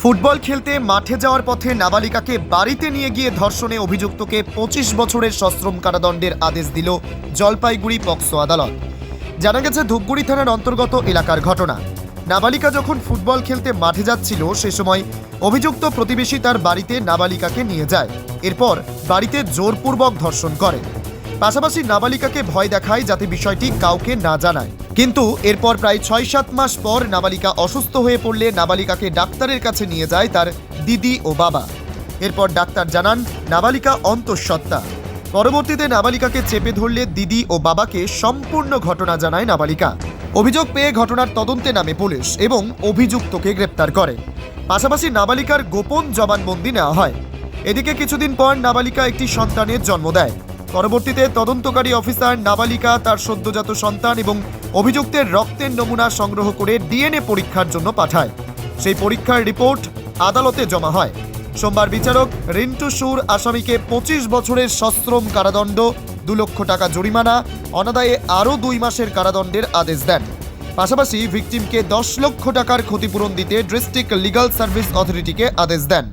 Football খেলতে মাঠে যাওয়ার পথে নাবালিকাকে বাড়িতে নিয়ে গিয়ে ধর্ষণে অভিযুক্তকে পঁচিশ বছরের সশ্রম কারাদণ্ডের আদেশ দিল জলপাইগুড়ি পক্সো আদালত। জানা গেছে, ধূপগুড়ি থানার অন্তর্গত এলাকার ঘটনা। নাবালিকা যখন ফুটবল খেলতে মাঠে যাচ্ছিল, সে সময় অভিযুক্ত প্রতিবেশী তার বাড়িতে নাবালিকাকে নিয়ে যায়। এরপর বাড়িতে জোরপূর্বক ধর্ষণ করে। পাশাপাশি নাবালিকাকে ভয় দেখায় যাতে বিষয়টি কাউকে না জানায়। কিন্তু এরপর প্রায় ছয় সাত মাস পর নাবালিকা অসুস্থ হয়ে পড়লে নাবালিকাকে ডাক্তারের কাছে নিয়ে যায় তার দিদি ও বাবা। এরপর ডাক্তার জানান, নাবালিকা অন্তঃসত্ত্বা। পরবর্তীতে নাবালিকাকে চেপে ধরলে দিদি ও বাবাকে সম্পূর্ণ ঘটনা জানায় নাবালিকা। অভিযোগ পেয়ে ঘটনার তদন্তে নামে পুলিশ এবং অভিযুক্তকে গ্রেপ্তার করে। পাশাপাশি নাবালিকার গোপন জবানবন্দি নেওয়া হয়। এদিকে কিছুদিন পর নাবালিকা একটি সন্তানের জন্ম দেয়। পরবর্তীতে তদন্তকারী অফিসার নাবালিকা, তার সদ্যজাত সন্তান এবং অভিযুক্তের রক্তের নমুনা সংগ্রহ করে ডিএনএ পরীক্ষার জন্য পাঠায়। সেই পরীক্ষার রিপোর্ট আদালতে জমা হয়। সোমবার বিচারক রিন্টু সুর আসামিকে পঁচিশ বছরের সশ্রম কারাদণ্ড, দু লক্ষ টাকা জরিমানা, অনাদায়ে আরও দুই মাসের কারাদণ্ডের আদেশ দেন। পাশাপাশি ভিকটিমকে দশ লক্ষ টাকার ক্ষতিপূরণ দিতে ডিস্ট্রিক্ট লিগাল সার্ভিস অথরিটিকে আদেশ দেন।